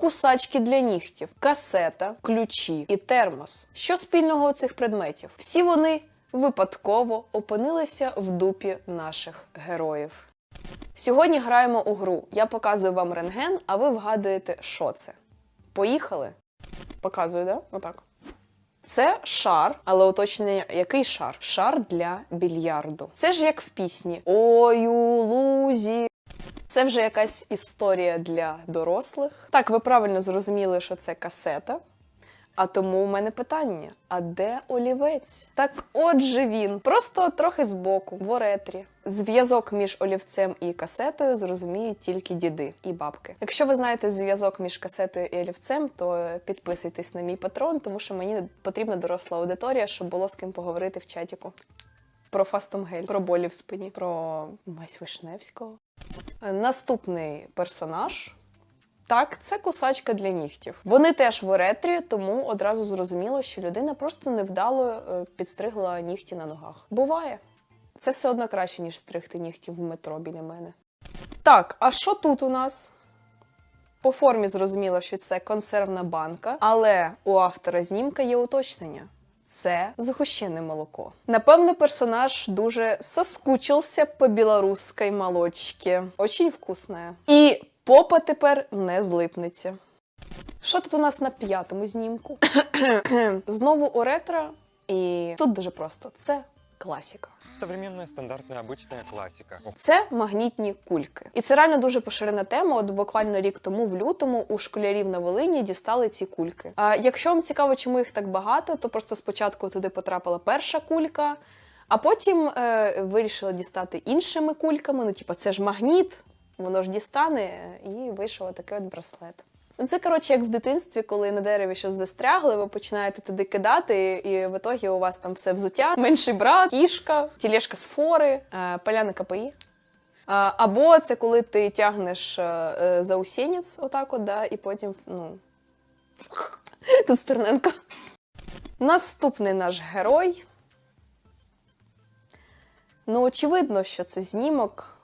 кусачки для нігтів, касета, ключі і термос. Що спільного у цих предметів? Всі вони випадково опинилися в дупі наших героїв. Сьогодні граємо у гру. Я показую вам рентген, а ви вгадуєте, що це. Поїхали? Показую, да? Отак. Це шар, але уточнення, який шар? Шар для більярду. Це ж як в пісні Ой, у лузі. Це вже якась історія для дорослих. Так, ви правильно зрозуміли, що це касета. А тому у мене питання: а де олівець? Так отже він, просто трохи збоку, в оретрі. Зв'язок між олівцем і касетою зрозуміють тільки діди і бабки. Якщо ви знаєте зв'язок між касетою і олівцем, то підписуйтесь на мій патрон, тому що мені потрібна доросла аудиторія, щоб було з ким поговорити в чатіку. Про фастомгель, про болі в спині, про Мась Вишневського. Наступний персонаж так, це кусачка для нігтів. Вони теж в оретрі, тому одразу зрозуміло, що людина просто невдало е, підстригла нігті на ногах. Буває. Це все одно краще, ніж стригти нігті в метро біля мене. Так, а що тут у нас? По формі зрозуміло, що це консервна банка, але у автора знімка є уточнення. Це згущене молоко. Напевно, персонаж дуже соскучився по білоруській молочці. Очень вкусне. І попа тепер не злипнеться. Що тут у нас на п'ятому знімку? Знову у ретро, і тут дуже просто: це класіка. Современная стандартная обычная классика. Це магнітні кульки. І це реально дуже поширена тема. От буквально рік тому, в лютому, у школярів на Волині дістали ці кульки. А якщо вам цікаво, чому їх так багато, то просто спочатку туди потрапила перша кулька, а потім е, вирішили дістати іншими кульками. Ну, типу, це ж магніт, воно ж дістане, і вийшов такий от браслет. Ну, Це коротше, як в дитинстві, коли на дереві щось застрягли, ви починаєте туди кидати, і в ітогі у вас там все взуття, менший брат, кішка, тілешка з фори, е, поляна КПІ. Або це коли ти тягнеш е, е, заусенець, отак от, да, і потім, ну. Тут Стерненко. Наступний наш герой. Ну, очевидно, що це знімок.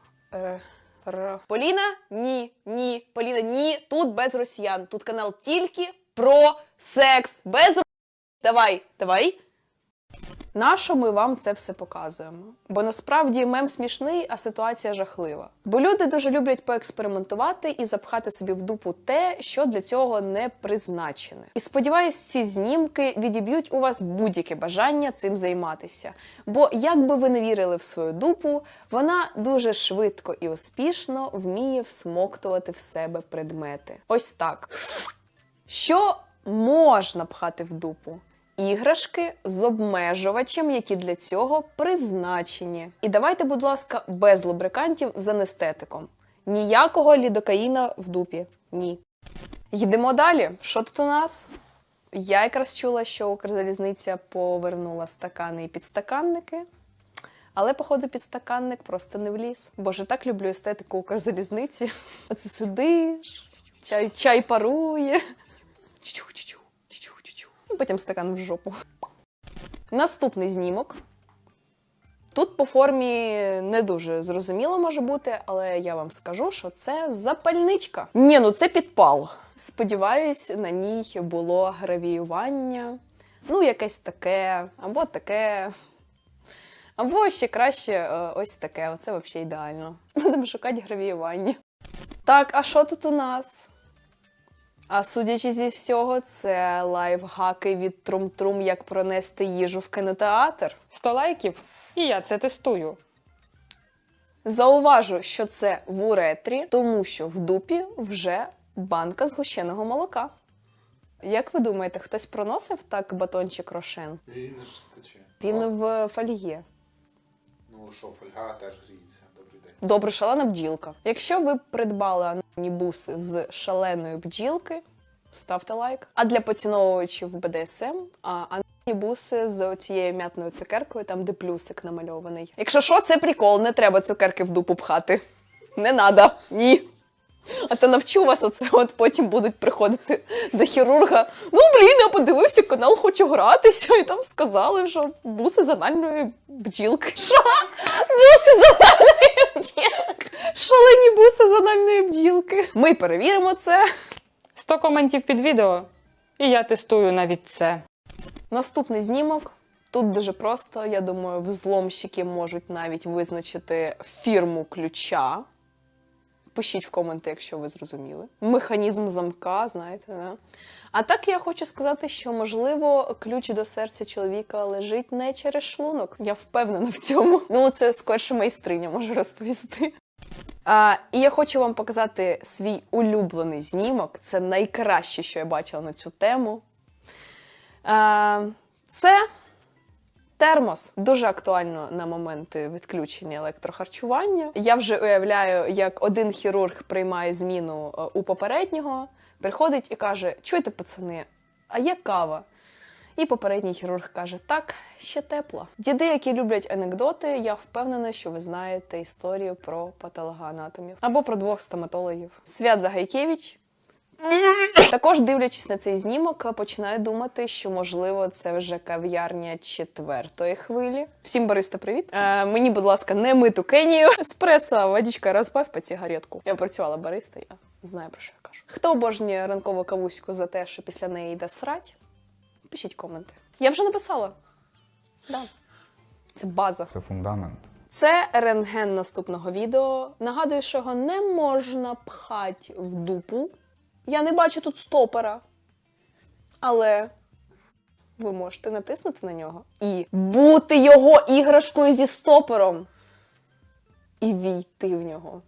Р- Поліна? Ні, ні. Поліна, ні. Тут без росіян. Тут канал тільки про секс. Без Давай, давай. Нащо ми вам це все показуємо? Бо насправді мем смішний, а ситуація жахлива. Бо люди дуже люблять поекспериментувати і запхати собі в дупу те, що для цього не призначене. І сподіваюсь, ці знімки відіб'ють у вас будь-яке бажання цим займатися. Бо як би ви не вірили в свою дупу, вона дуже швидко і успішно вміє всмоктувати в себе предмети. Ось так. Що можна пхати в дупу? Іграшки з обмежувачем, які для цього призначені. І давайте, будь ласка, без лубрикантів з анестетиком. Ніякого лідокаїна в дупі. Ні. Йдемо далі. Що тут у нас? Я якраз чула, що Укрзалізниця повернула стакани і підстаканники. Але, походу, підстаканник просто не вліз. Боже, так люблю естетику Укрзалізниці. Оце сидиш, чай, чай парує. Потім стакан в жопу. Наступний знімок. Тут по формі не дуже зрозуміло може бути, але я вам скажу, що це запальничка. Ні, ну це підпал. Сподіваюсь, на ній було гравіювання. Ну, якесь таке, або таке. Або ще краще е, ось таке. Оце взагалі ідеально. Будемо шукати гравіювання. Так, а що тут у нас? А судячи зі всього, це лайфхаки від Трум-Трум, як пронести їжу в кінотеатр. 100 лайків, і я це тестую. Зауважу, що це в уретрі, тому що в дупі вже банка згущеного молока. Як ви думаєте, хтось проносив так батончик рошен? Він ж стече. Він в фольє. Ну що, фольга теж гріється. Добрий день. Добре, шалена бджілка. Якщо ви придбали анонімні буси з шаленої бджілки, ставте лайк. А для поціновувачів БДСМ, а буси з цією м'ятною цукеркою, там де плюсик намальований. Якщо що, це прикол, не треба цукерки в дупу пхати. Не надо, ні. А то навчу вас оце, от потім будуть приходити до хірурга. Ну, блін, я подивився канал, хочу гратися, і там сказали, що буси з анальної бджілки. Що? Буси з анальної бджілки. Шалені буси з анальної бджілки. Ми перевіримо це. 100 коментів під відео, і я тестую навіть це. Наступний знімок. Тут дуже просто. Я думаю, взломщики можуть навіть визначити фірму ключа. Пишіть в коменти, якщо ви зрозуміли. Механізм замка, знаєте, да? А так я хочу сказати, що можливо ключ до серця чоловіка лежить не через шлунок. Я впевнена в цьому. Ну, це скорше майстриня може розповісти. А, і я хочу вам показати свій улюблений знімок. Це найкраще, що я бачила на цю тему. А, це термос. Дуже актуально на моменти відключення електрохарчування. Я вже уявляю, як один хірург приймає зміну е, у попереднього, приходить і каже: Чуєте, пацани, а є кава? І попередній хірург каже: Так, ще тепло. Діди, які люблять анекдоти, я впевнена, що ви знаєте історію про патологоанатомів або про двох стоматологів. Свят Загайкевич. Також, дивлячись на цей знімок, починаю думати, що можливо це вже кав'ярня четвертої хвилі. Всім бариста, привіт. Е, мені, будь ласка, не миту Кенію. Еспресо, водичка, розбавь по цигаретку. Я працювала бариста, я знаю про що я кажу. Хто обожнює ранкову кавуську за те, що після неї йде срать? Пишіть коменти. Я вже написала. Да. Це база. Це фундамент. Це рентген наступного відео. Нагадую, що його не можна пхати в дупу. Я не бачу тут стопора. Але ви можете натиснути на нього і бути його іграшкою зі стопором. І війти в нього.